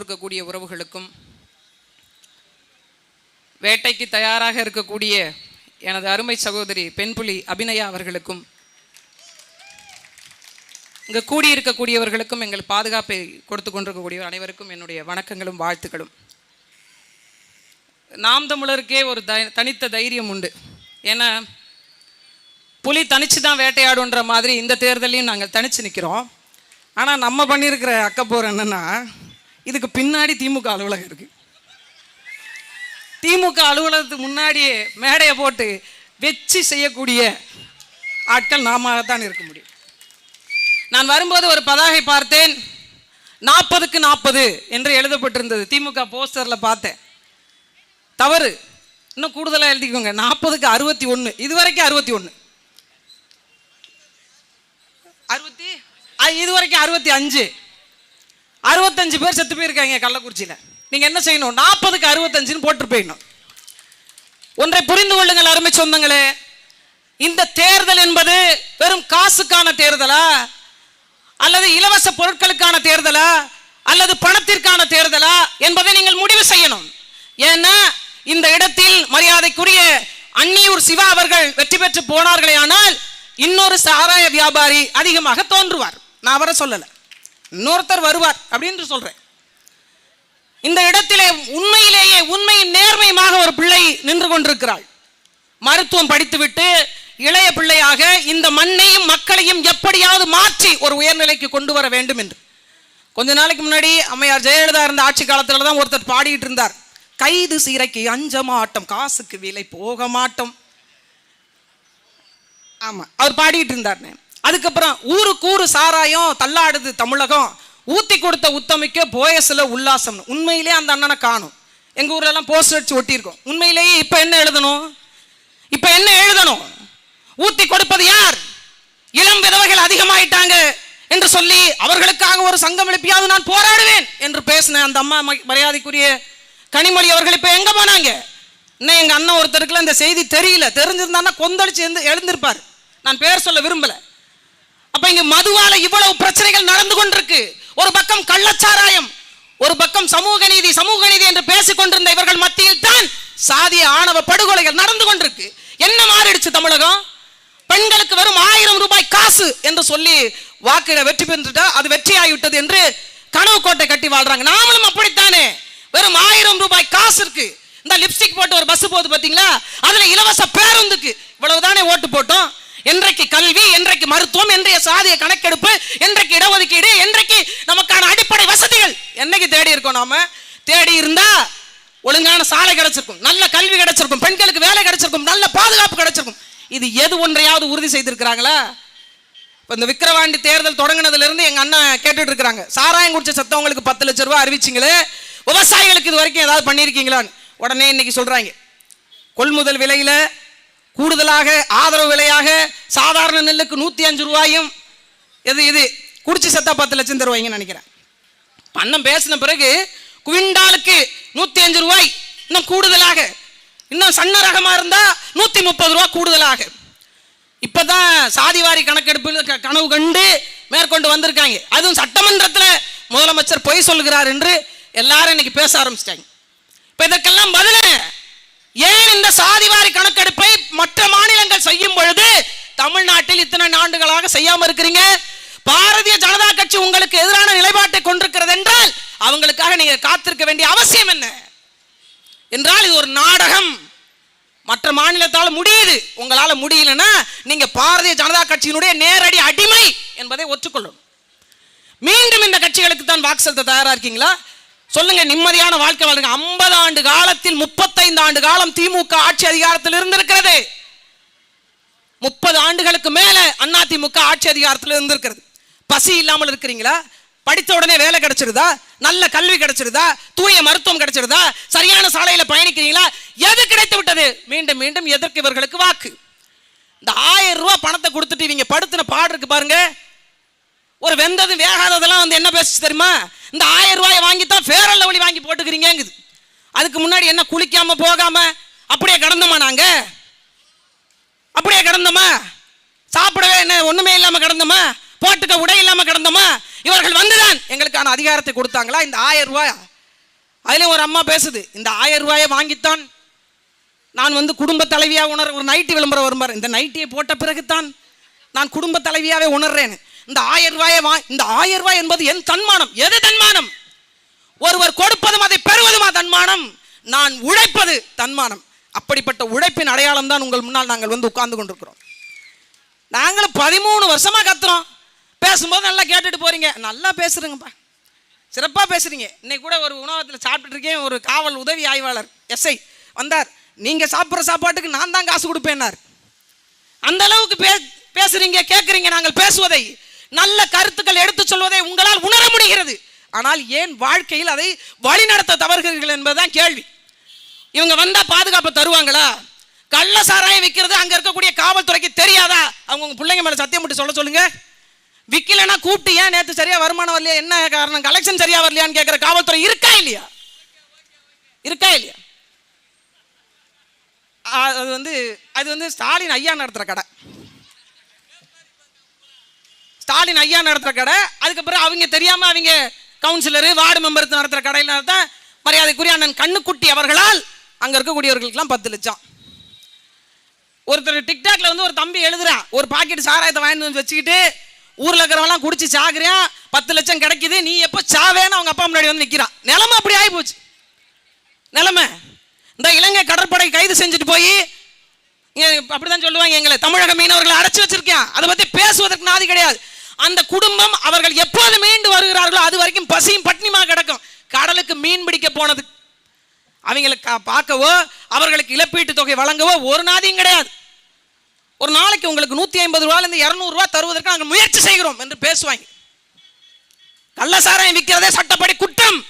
இருக்கக்கூடிய உறவுகளுக்கும் வேட்டைக்கு தயாராக இருக்கக்கூடிய எனது அருமை சகோதரி பெண்புலி அபிநயா அவர்களுக்கும் இங்கு கூடியிருக்கக்கூடியவர்களுக்கும் எங்கள் பாதுகாப்பை கொடுத்து கொண்டிருக்கக்கூடிய அனைவருக்கும் என்னுடைய வணக்கங்களும் வாழ்த்துக்களும். நாம் தமிழருக்கே ஒரு த தனித்த தைரியம் உண்டு. ஏன்னா புலி தனிச்சு தான் வேட்டையாடுன்ற மாதிரி இந்த தேர்தலையும் நாங்கள் தனித்து நிற்கிறோம் ஆனால் நம்ம பண்ணியிருக்கிற அக்கப்போர் என்னென்னா இதுக்கு பின்னாடி திமுக அலுவலகம் இருக்கு. திமுக அலுவலகத்துக்கு முன்னாடியே மேடையை போட்டு வெச்சு செய்யக்கூடிய ஆட்கள் நாம தான் இருக்க முடியும். நான் வரும்போது ஒரு பதாகை பார்த்தேன். நாற்பதுக்கு நாற்பது என்று எழுதப்பட்டிருந்தது. திமுக போஸ்டரில் பார்த்தேன். தவறு. இன்னும் கூடுதலாக எழுதிக்கோங்க. நாற்பதுக்கு அறுபத்தி ஒன்று இது வரைக்கும் அறுபத்தி ஒன்று அறுபத்தி? அ- இது வரைக்கும் அறுபத்தி அஞ்சு. அறுபத்தஞ்சு பேர் செத்து போயிருக்காங்க கள்ளக்குறிச்சியில். நீங்கள் என்ன செய்யணும்? நாற்பதுக்கு அறுபத்தஞ்சுன்னு போட்டு போயிடணும். ஒன்றை புரிந்து கொள்ளுங்கள் அருமை சொந்தங்களே. இந்த தேர்தல் என்பது வெறும் காசுக்கான தேர்தலா? அல்லது இலவச பொருட்களுக்கான தேர்தலா? அல்லது பணத்திற்கான தேர்தலா? என்பதை நீங்கள் முடிவு செய்யணும். ஏன்னா இந்த இடத்தில் மரியாதைக்குரிய அன்னியூர் சிவா அவர்கள் வெற்றி பெற்று போனார்களே ஆனால் இன்னொரு சாராய வியாபாரி அதிகமாக தோன்றுவார். நான் அவரை சொல்லலை. இன்னொருத்தர் வருவார் அப்படின்னு சொல்றேன். இந்த இடத்திலே உண்மையிலேயே உண்மையின் நேர்மையுமாக ஒரு பிள்ளை நின்று கொண்டிருக்கிறாள். மருத்துவம் படித்துவிட்டு இளைய பிள்ளையாக இந்த மண்ணையும் மக்களையும் எப்படியாவது மாற்றி ஒரு உயர்நிலைக்கு கொண்டு வர வேண்டும் என்று. கொஞ்ச நாளைக்கு முன்னாடி அம்மையார் ஜெயலலிதா இருந்த ஆட்சி காலத்தில் தான் ஒருத்தர் பாடிட்டு இருந்தார். கைது சீரைக்கு அஞ்ச மாட்டோம் காசுக்கு விலை போக மாட்டோம் ஆமா அவர் பாடிட்டு இருந்தார் அதுக்கப்புறம் ஊருக்கு ஊரு சாராயம் தள்ளாடுது தமிழகம். ஊத்தி கொடுத்த உத்தமிக்க போயஸ்ல உல்லாசம் உண்மையிலே அந்த அண்ணனை காணும். எங்க ஊர்ல எல்லாம் போஸ்டர் அடிச்சு ஒட்டியிருக்கோம். உண்மையிலேயே இப்ப என்ன எழுதணும்? இப்ப என்ன எழுதணும்? ஊத்தி கொடுப்பது யார்? இளம் விதவைகள் அதிகமாயிட்டாங்க என்று சொல்லி அவர்களுக்காக ஒரு சங்கம் எழுப்பியாவது நான் போராடுவேன் என்று பேசின அந்த அம்மா ம- மரியாதைக்குரிய கனிமொழி அவர்கள் இப்ப எங்க போனாங்க? இன்னும் எங்க அண்ணன் ஒருத்தருக்குலாம் இந்த செய்தி தெரியல. தெரிஞ்சிருந்தான்னா கொந்தளிச்சு எழுந்து எழுந்திருப்பார். நான் பேர் சொல்ல விரும்பலை. அப்ப இங்க மதுவால இவ்வளவு பிரச்சனைகள் நடந்து கொண்டிருக்கு. ஒரு பக்கம் கள்ளச்சாராயம் ஒரு பக்கம் சமூக நீதி சமூக நீதி என்று பேசிக் கொண்டிருந்த இவர்கள் மத்தியில் தான் சாதிய ஆணவ படுகொலைகள் நடந்து கொண்டிருக்கு. என்ன மாறிடுச்சு தமிழகம்? பெண்களுக்கு வெறும் ஆயிரம் ரூபாய் காசு என்று சொல்லி வாக்குல வெற்றி பெற்றுட்டா அது வெற்றியாகிவிட்டது என்று கனவு கோட்டை கட்டி வாழ்றாங்க. நாமளும் அப்படித்தானே? வெறும் ஆயிரம் ரூபாய் காசு இருக்கு. இந்த லிப்ஸ்டிக் போட்டு ஒரு பஸ் போகுது பாத்தீங்களா? அதுல இலவச பேருந்துக்கு இவ்வளவுதானே ஓட்டு போட்டோம்? என்றைக்கு கல்வி என்றைக்கு மருத்துவம் என்றைய சாதிய கணக்கெடுப்பு என்றைக்கு இடஒதுக்கீடு என்றைக்கு நமக்கான அடிப்படை வசதிகள் என்னைக்கு தேடி இருக்கோம் நாம? தேடி இருந்தா ஒழுங்கான சாலை கிடைச்சிருக்கும் நல்ல கல்வி கிடைச்சிருக்கும் பெண்களுக்கு வேலை கிடைச்சிருக்கும் நல்ல பாதுகாப்பு கிடைச்சிருக்கும். இது எது ஒன்றையாவது உறுதி செய்திருக்கிறாங்களா? இப்போ இந்த விக்கிரவாண்டி தேர்தல் தொடங்கினதுலேருந்து எங்கள் அண்ணன் கேட்டுட்டு இருக்கிறாங்க. சாராயம் குடிச்ச சத்தவங்களுக்கு பத்து லட்ச ரூபாய் அறிவிச்சிங்களே? விவசாயிகளுக்கு இது வரைக்கும் ஏதாவது பண்ணியிருக்கீங்களான்னு உடனே இன்னைக்கு சொல்கிறாங்க கொள்முதல் விலையில் கூடுதலாக ஆதரவு விலையாக சாதாரண நெல்லுக்கு நூத்தி அஞ்சு ரூபாயும் எது இது குடிச்சு செத்தா பத்து லட்சம் தருவாங்கன்னு நினைக்கிறேன். அண்ணன் பேசின பிறகு குவிண்டாலுக்கு நூத்தி அஞ்சு ரூபாய் இன்னும் கூடுதலாக இன்னும் சன்ன ரகமா இருந்தா நூத்தி முப்பது ரூபாய் கூடுதலாக. இப்பதான் சாதிவாரி கணக்கெடுப்பு க- கனவு கண்டு மேற்கொண்டு வந்திருக்காங்க. அதுவும் சட்டமன்றத்தில் முதலமைச்சர் பொய் சொல்லுகிறார் என்று எல்லாரும் இன்னைக்கு பேச ஆரம்பிச்சிட்டாங்க. இப்ப இதற்கெல்லாம் பதில் ஏன் இந்த சாதிவாரி கணக்கெடுப்பை மற்ற மாநிலங்கள் செய்யும் பொழுது தமிழ்நாட்டில் இத்தனை ஆண்டுகளாக செய்யாம இருக்கிறீங்க? பாரதிய ஜனதா கட்சி உங்களுக்கு எதிரான நிலைப்பாட்டை கொண்டிருக்கிறது என்றால் அவங்களுக்காக நீங்க காத்திருக்க வேண்டிய அவசியம் என்ன? என்றால் இது ஒரு நாடகம். மற்ற மாநிலத்தால் முடியுது. உங்களால முடியலன்னா நீங்க பாரதிய ஜனதா கட்சியினுடைய நேரடி அடிமை என்பதை ஒற்றுக்கொள்ளும் மீண்டும் இந்த கட்சிகளுக்கு தான் வாக்கு செலுத்த தயாரா இருக்கீங்களா? சொல்லுங்க நிம்மதியான வாழ்க்கை வாழ்க்கை ஐம்பது ஆண்டு காலத்தில் முப்பத்தைந்து ஆண்டு காலம் திமுக ஆட்சி அதிகாரத்தில் இருந்திருக்கிறது. முப்பது ஆண்டுகளுக்கு மேல அதிமுக ஆட்சி அதிகாரத்தில் இருந்திருக்கிறது. பசி இல்லாமல் இருக்கிறீங்களா? படித்த உடனே வேலை கிடைச்சிருதா? நல்ல கல்வி கிடைச்சிருதா? தூய மருத்துவம் கிடைச்சிருதா? சரியான சாலையில பயணிக்கிறீங்களா? எது கிடைத்து விட்டது? மீண்டும் மீண்டும் எதற்கு இவர்களுக்கு வாக்கு? இந்த ஆயிரம் ரூபாய் பணத்தை கொடுத்துட்டு இவங்க படுத்தின பாடு இருக்கு பாருங்க. ஒரு வெந்தது வேகாததெல்லாம் வந்து என்ன பேசுச்சு தெரியுமா? இந்த ஆயிரம் ரூபாயை வாங்கி தான் ஃபேரல் லவ்லி வாங்கி போட்டுக்கிறீங்கங்குது. அதுக்கு முன்னாடி என்ன குளிக்காம போகாம அப்படியே கிடந்தோமா நாங்க? அப்படியே கிடந்தோமா? சாப்பிடவே என்ன ஒண்ணுமே இல்லாம கிடந்தோமா? போட்டுக்க உடை இல்லாம கிடந்தோமா? இவர்கள் வந்துதான். எங்களுக்கான அதிகாரத்தை கொடுத்தாங்களா? இந்த ஆயிரம் ரூபாய்? அதுலயும் ஒரு அம்மா பேசுது இந்த ஆயிரம் ரூபாயை வாங்கித்தான். நான் வந்து குடும்ப தலைவியா உணர் ஒரு நைட்டி விளம்பரம் வரும் பாரு இந்த நைட்டியை போட்ட பிறகுத்தான் நான் குடும்ப தலைவியாவே உணர்றேன் இந்த ஆயிரம் ரூபாயை வா இந்த ஆயிரம் ரூபாய் என்பது என் தன்மானம். எது தன்மானம்? ஒருவர் கொடுப்பதும் அதை பெறுவதுமா தன்மானம்? நான் உழைப்பது தன்மானம். அப்படிப்பட்ட உழைப்பின் அடையாளம் தான் உங்கள் முன்னால் நாங்கள் வந்து உட்கார்ந்து கொண்டிருக்கிறோம். நாங்களும் பதிமூணு வருஷமா கத்துறோம். பேசும்போது நல்லா கேட்டுட்டு போறீங்க. நல்லா பேசுறீங்கப்பா. சிறப்பாக பேசுறீங்க. இன்னைக்கு கூட ஒரு உணவகத்தில் சாப்பிட்டுட்டு இருக்கேன் ஒரு காவல் உதவி ஆய்வாளர் எஸ்ஐ வந்தார். நீங்கள் சாப்பிட்ற சாப்பாட்டுக்கு நான் தான் காசு கொடுப்பேன்னார். அந்த அளவுக்கு பே பேசுறீங்க கேட்குறீங்க நாங்கள் பேசுவதை நல்ல கருத்துக்கள் எடுத்து சொல்வதை உங்களால் உணர முடிகிறது. ஆனால் ஏன் வாழ்க்கையில் அதை வழிநடத்த தவறுகிறீர்கள் என்பதுதான் கேள்வி. இவங்க வந்தா பாதுகாப்பு தருவாங்களா? கள்ள சாராயம் விற்கிறது அங்க இருக்கக்கூடிய காவல்துறைக்கு தெரியாதா? அவங்க உங்க பிள்ளைங்க மேல சத்தியம் போட்டு சொல்ல சொல்லுங்க. விக்கலைன்னா கூப்பிட்டு ஏன் நேற்று சரியா வருமானம் வரலையா? என்ன காரணம்? கலெக்ஷன் சரியா வரலையான்னு கேட்கிற காவல்துறை இருக்கா இல்லையா? இருக்கா இல்லையா? அது வந்து அது வந்து ஸ்டாலின் ஐயா நடத்துற கடை. ஸ்டாலின் ஐயா நடத்துற கடை அதுக்கப்புறம் அவங்க தெரியாம அவங்க கவுன்சிலரு வார்டு மெம்பர் நடத்துற கடையில் நடத்த மரியாதைக்குரிய அண்ணன் கண்ணுக்குட்டி அவர்களால் அங்க இருக்கக்கூடியவர்களுக்கெல்லாம் பத்து லட்சம். ஒருத்தர் டிக்டாக்ல வந்து ஒரு தம்பி எழுதுறான் ஒரு பாக்கெட் சாராயத்தை வாங்கிட்டு வந்து வச்சுக்கிட்டு ஊர்ல இருக்கிறவங்களாம் குடிச்சு சாகுறியான் பத்து லட்சம் கிடைக்குது நீ எப்போ சாவேன்னு அவங்க அப்பா முன்னாடி வந்து நிற்கிறான் நிலமை அப்படி ஆகி போச்சு நிலமை. இந்த இலங்கை கடற்படை கைது செஞ்சுட்டு போய் அப்படிதான் சொல்லுவாங்க எங்களை தமிழக மீனவர்களை அடைச்சி வச்சிருக்கேன் அதை பத்தி பேசுவதற்கு நாதி கிடையாது. அந்த குடும்பம் அவர்கள் எப்போது மீண்டு வருகிறார்களோ அது வரைக்கும் பசியும் பட்னிமா கிடக்கும். கடலுக்கு மீன் பிடிக்க போனது. அவங்களுக்கு கா- பார்க்கவோ அவர்களுக்கு இழப்பீட்டு தொகை வழங்கவோ ஒரு நாதியும் கிடையாது. ஒரு நாளைக்கு உங்களுக்கு நூற்றி ஐம்பது ரூபாயிலிருந்து இருநூறு தருவதற்கு நாங்கள் முயற்சி செய்கிறோம் என்று பேசுவாங்க. கள்ள சாராயம் விற்கிறதே சட்டப்படி குற்றம்.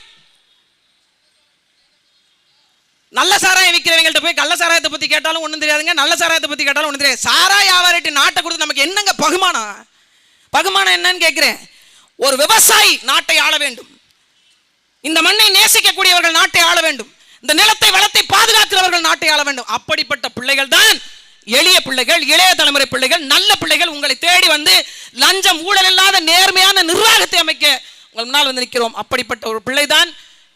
நல்ல சாராயம் விற்கிறவங்கள்ட்ட போய் கள்ள சாராயத்தை பத்தி கேட்டாலும் ஒன்றும் தெரியாதுங்க நல்ல சாராயத்தை பத்தி கேட்டாலும் ஒண்ணும் தெரியாது. சாராய வியாபாரிட்டு நாட்டை கொடுத்து நமக்கு என்னங்க பகுமானம்? பகுமானம் என்னன்னு கேட்கிறேன். ஒரு விவசாயி நாட்டை ஆள வேண்டும். இந்த மண்ணை நேசிக்கக்கூடியவர்கள் நாட்டை ஆள வேண்டும். இந்த நிலத்தை வளத்தை பாதுகாக்கிறவர்கள் நாட்டை ஆள வேண்டும். அப்படிப்பட்ட பிள்ளைகள் தான் எளிய பிள்ளைகள் இளைய தலைமுறை பிள்ளைகள் நல்ல பிள்ளைகள் உங்களை தேடி வந்து லஞ்சம் ஊழல் இல்லாத நேர்மையான நிர்வாகத்தை அமைக்க உங்கள் முன்னால் வந்து நிற்கிறோம். அப்படிப்பட்ட ஒரு பிள்ளைதான்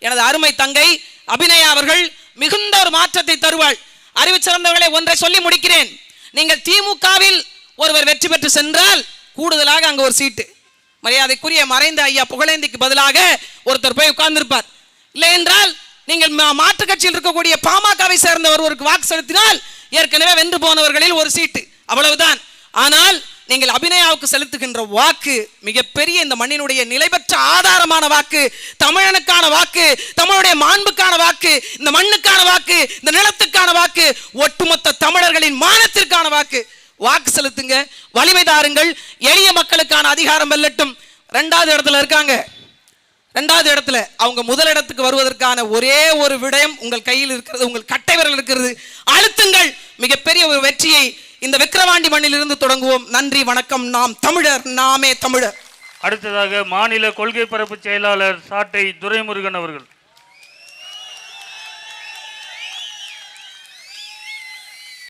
எனது அருமை தங்கை அபிநயா அவர்கள். மிகுந்த ஒரு மாற்றத்தை தருவாள். அறிவு சிறந்தவர்களை ஒன்றை சொல்லி முடிக்கிறேன். நீங்கள் திமுகவில் ஒருவர் வெற்றி பெற்று சென்றால் கூடுதலாக அங்கே ஒரு சீட்டு. மரியாதைக்குரிய மறைந்த ஐயா புகழேந்திக்கு பதிலாக ஒருத்தர் போய் உட்கார்ந்திருப்பார். இல்லை என்றால் நீங்கள் மா- கட்சியில் இருக்கக்கூடிய பாமகவை சேர்ந்த ஒருவருக்கு வாக்கு செலுத்தினால் ஏற்கனவே வென்று போனவர்களில் ஒரு சீட்டு. அவ்வளவுதான். ஆனால் நீங்கள் அபிநயாவுக்கு செலுத்துகின்ற வாக்கு மிகப்பெரிய இந்த மண்ணினுடைய நிலைபெற்ற ஆதாரமான வாக்கு தமிழனுக்கான வாக்கு தமிழுடைய மாண்புக்கான வாக்கு இந்த மண்ணுக்கான வாக்கு இந்த நிலத்துக்கான வாக்கு ஒட்டுமொத்த தமிழர்களின் மானத்திற்கான வாக்கு. வாக்கு செலுத்துங்க வலிமை தாருங்கள் எளிய மக்களுக்கான அதிகாரம் வெல்லட்டும். ரெண்டாவது இடத்துல இருக்காங்க. ரெண்டாவது இடத்துல அவங்க முதலிடத்துக்கு வருவதற்கான ஒரே ஒரு விடயம் உங்கள் கையில் இருக்கிறது உங்கள் கட்டை விரல் இருக்கிறது. அழுத்துங்கள். மிகப்பெரிய ஒரு வெற்றியை இந்த விக்கிரவாண்டி மண்ணிலிருந்து தொடங்குவோம். நன்றி வணக்கம். நாம் தமிழர் நாமே தமிழர். அடுத்ததாக மாநில கொள்கை பரப்பு செயலாளர் சாட்டை துரைமுருகன் அவர்கள்.